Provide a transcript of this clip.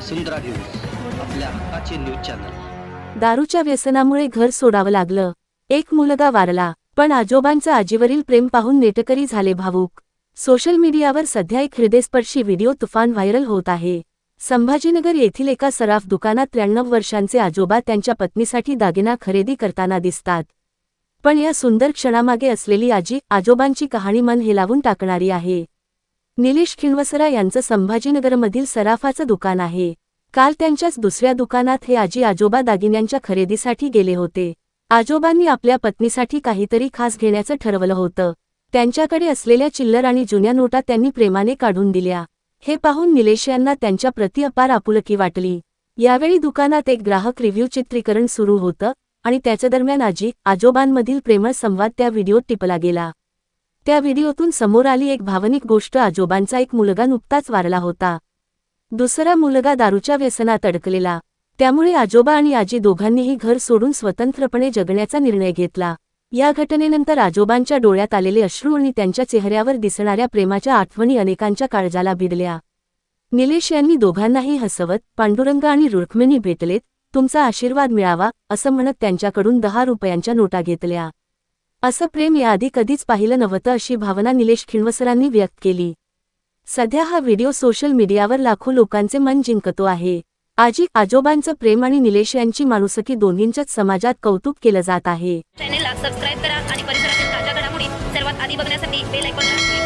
वसुंधरा news आपल्या हक्काचे news channel. दारूच्या व्यसनामुळे घर सोडावं लागलं. एक मुलगा वारला पण आजोबांचं आजीवरील प्रेम पाहून नेटकरी झाले भावूक. सोशल मीडियावर सध्या एक हृदयस्पर्शी व्हिडिओ तुफान व्हायरल होत आहे. संभाजीनगर येथील एका सराफ दुकानात त्र्याण्णव वर्षांचे आजोबा त्यांच्या पत्नीसाठी दागिना खरेदी करताना दिसतात. पण या सुंदर क्षणामागे असलेली आजी आजोबांची कहाणी मन हेलावून टाकणारी आहे. निलेश खिणवसरा यांचं संभाजीनगरमधील सराफाचं दुकान आहे. काल त्यांच्याच दुसऱ्या दुकानात हे आजी आजोबा दागिन्यांच्या खरेदीसाठी गेले होते. आजोबांनी आपल्या पत्नीसाठी काहीतरी खास घेण्याचं ठरवलं होतं. त्यांच्याकडे असलेल्या चिल्लर आणि जुन्या नोटा त्यांनी प्रेमाने काढून दिल्या. हे पाहून निलेश यांना त्यांच्या प्रति अपार आपुलकी वाटली. यावेळी दुकानात एक ग्राहक रिव्ह्यू चित्रीकरण सुरू होतं आणि त्याच्या दरम्यान आजी आजोबांमधील प्रेमळ संवाद त्या व्हिडिओत टिपला गेला. त्या व्हिडिओतून समोर आली एक भावनिक गोष्ट. आजोबांचा एक मुलगा नुकताच वारला होता. दुसरा मुलगा दारूच्या व्यसनात अडकलेला. त्यामुळे आजोबा आणि आजी दोघांनीही घर सोडून स्वतंत्रपणे जगण्याचा निर्णय घेतला. या घटनेनंतर आजोबांच्या डोळ्यात आलेले अश्रू आणि त्यांच्या चेहऱ्यावर दिसणाऱ्या प्रेमाच्या आठवणी अनेकांच्या काळजाला भिडल्या. निलेश यांनी दोघांनाही हसवत पांडुरंग आणि रुक्मिणी भेटलेत तुमचा आशीर्वाद मिळावा असं म्हणत त्यांच्याकडून दहा रुपयांच्या नोटा घेतल्या. असं प्रेम याआधी कधीच पाहिलं नव्हतं अशी भावना निलेश खिणवसरांनी व्यक्त केली. सध्या हा व्हिडिओ सोशल मीडियावर लाखो लोकांचे मन जिंकतो आहे. आजी आजोबांचं प्रेम आणि निलेश यांची माणुसकी दोन्हींच्याच समाजात कौतुक केलं जात आहे. चॅनेलला सबस्क्राईब करा आणि परिसरातील ताज्या घडामोडी सर्वात आधी बघण्यासाठी बेल आयकॉन